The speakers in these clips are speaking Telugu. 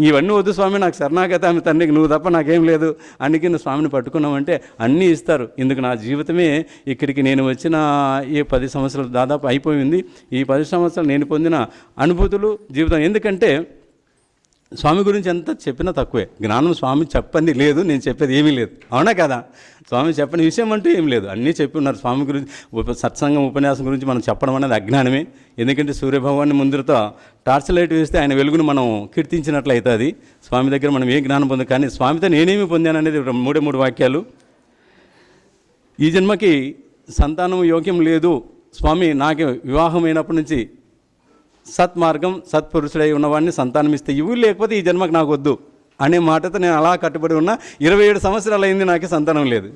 ఇవన్నీ వద్దు స్వామి నాకు శరణాగతి ఆమె తండ్రికి నువ్వు తప్ప నాకేం లేదు. అందుకే నువ్వు స్వామిని పట్టుకున్నామంటే అన్నీ ఇస్తారు. ఇందుకు నా జీవితమే ఇక్కడికి నేను వచ్చిన ఈ పది సంవత్సరాలు దాదాపు అయిపోయింది. ఈ పది సంవత్సరాలు నేను పొందిన అనుభూతులు జీవితం. ఎందుకంటే స్వామి గురించి ఎంత చెప్పినా తక్కువే. జ్ఞానం స్వామి చెప్పని లేదు నేను చెప్పేది ఏమీ లేదు. అవునా కదా? స్వామి చెప్పని విషయం అంటూ ఏం లేదు. అన్నీ చెప్పి ఉన్నారు. స్వామి గురించి సత్సంగం ఉపన్యాసం గురించి మనం చెప్పడం అనేది అజ్ఞానమే. ఎందుకంటే సూర్యభగవాన్ని ముందుతో టార్చ్ లైట్ వేస్తే ఆయన వెలుగును మనం కీర్తించినట్లయితుంది స్వామి దగ్గర మనం ఏ జ్ఞానం పొందాం కానీ స్వామితో నేనేమి పొందాను అనేది మూడే మూడు వాక్యాలు. ఈ జన్మకి సంతానం యోగ్యం లేదు. స్వామి నాకు వివాహమైనప్పటి నుంచి సత్మార్గం సత్పురుషుడై ఉన్నవాడిని సంతానం ఇస్తే ఇవి లేకపోతే ఈ జన్మకు నాకు వద్దు అనే మాటతో నేను అలా కట్టుబడి ఉన్నా ఇరవై ఏడు సంవత్సరాలు అయింది నాకు సంతానం లేదు.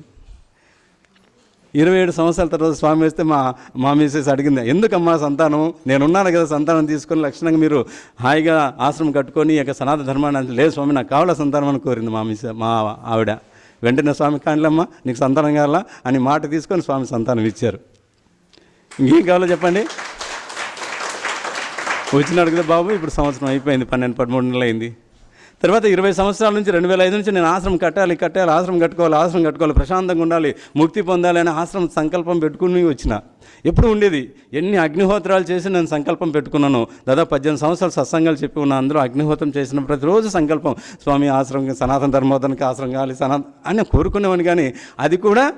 ఇరవై ఏడు సంవత్సరాల తర్వాత స్వామి వేస్తే మా మా మిసెస్ అడిగింది ఎందుకమ్మా సంతానం? నేనున్నాను కదా సంతానం తీసుకొని లక్షణంగా మీరు హాయిగా ఆశ్రమం కట్టుకొని ఇక సనాతన ధర్మాన్ని లేదు స్వామి నాకు కావాల సంతానం అని కోరింది మా మిస్ మా ఆవిడ. వెంటనే స్వామి కానిలమ్మా నీకు సంతానం కావాలా? అని మాట తీసుకొని స్వామి సంతానం ఇచ్చారు. ఇంకేం కావాలో చెప్పండి? వచ్చిన అడిగితే బాబు ఇప్పుడు సంవత్సరం అయిపోయింది పన్నెండు పదమూడు నెలలు అయింది తర్వాత ఇరవై సంవత్సరాల నుంచి రెండు వేల ఐదు నుంచి నేను ఆశ్రమం కట్టాలి కట్టాలి ఆశ్రమం కట్టుకోవాలి ఆశ్రమం కట్టుకోవాలి ప్రశాంతంగా ఉండాలి ముక్తి పొందాలి అని ఆశ్రమం సంకల్పం పెట్టుకుని వచ్చిన. ఎప్పుడు ఉండేది? ఎన్ని అగ్నిహోత్రాలు చేసి నేను సంకల్పం పెట్టుకున్నాను దాదాపు పద్దెనిమిది సంవత్సరాలు సత్సంగాలు చెప్పి ఉన్న అందరూ అగ్నిహోత్రం చేసిన ప్రతిరోజు సంకల్పం స్వామి ఆశ్రమం సనాతన ధర్మోధనకి ఆశ్రమం కావాలి సనా అని కోరుకునేవాని కానీ అది కూడా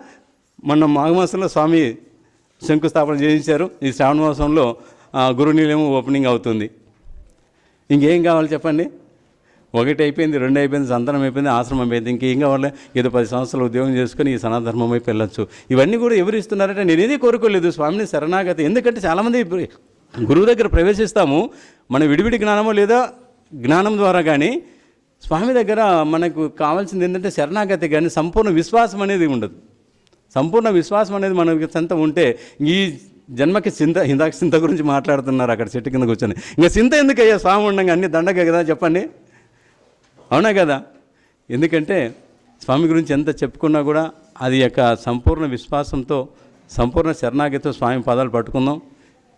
మొన్న మాఘమాసంలో స్వామి శంకుస్థాపన చేయించారు. ఈ శ్రావణ మాసంలో ఆ, గురునీలయం ఓపెనింగ్ అవుతుంది. ఇంకేం కావాలి చెప్పండి? ఒకటి అయిపోయింది రెండు అయిపోయింది సంతానం అయిపోయింది ఆశ్రమం అయిపోయింది ఇంకేం కావాలి? ఏదో పది సంవత్సరాలు ఉద్యోగం చేసుకుని ఈ సనాధర్మం వైపు వెళ్ళొచ్చు. ఇవన్నీ కూడా ఎవరు ఇస్తున్నారంటే నేను కోరుకోలేదు స్వామిని శరణాగతి. ఎందుకంటే చాలామంది ఇప్పుడు గురువు దగ్గర ప్రవేశిస్తాము మన విడివిడి జ్ఞానమో లేదా జ్ఞానం ద్వారా కానీ స్వామి దగ్గర మనకు కావాల్సింది ఏంటంటే శరణాగతి కానీ సంపూర్ణ విశ్వాసం అనేది ఉండదు. సంపూర్ణ విశ్వాసం అనేది మనకి చెంత ఉంటే ఈ జన్మకి చింత ఇందాక చింత గురించి మాట్లాడుతున్నారు అక్కడ చెట్టు కింద కూర్చొని. ఇంకా చింత ఎందుకయ్యా స్వామి ఉండగా అన్ని దండగా కదా చెప్పండి? అవునా కదా? ఎందుకంటే స్వామి గురించి ఎంత చెప్పుకున్నా కూడా అది యొక్క సంపూర్ణ విశ్వాసంతో సంపూర్ణ శరణాగతితో స్వామి పదాలు పట్టుకుందాం.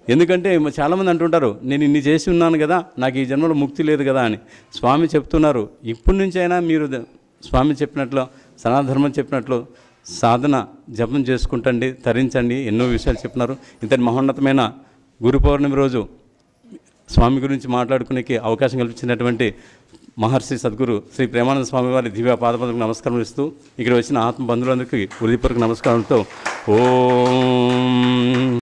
ఎందుకంటే చాలామంది అంటుంటారు నేను ఇన్ని చేసి ఉన్నాను కదా నాకు ఈ జన్మలో ముక్తి లేదు కదా అని. స్వామి చెప్తున్నారు ఇప్పటి నుంచైనా మీరు స్వామి చెప్పినట్లు సనాధర్మం చెప్పినట్లు సాధన జపం చేసుకుంటండి తరించండి ఎన్నో విషయాలు చెప్పినారు. ఇంతటి మహోన్నతమైన గురు పౌర్ణమి రోజు స్వామి గురించి మాట్లాడుకునేకి అవకాశం కల్పించినటువంటి మహర్షి సద్గురు శ్రీ ప్రేమానంద స్వామి వారి దివ్య పాదపదకు నమస్కారం ఇస్తూ ఇక్కడ వచ్చిన ఆత్మ బంధువులందరికీ హృదయపూర్వక నమస్కారంతో ఓం.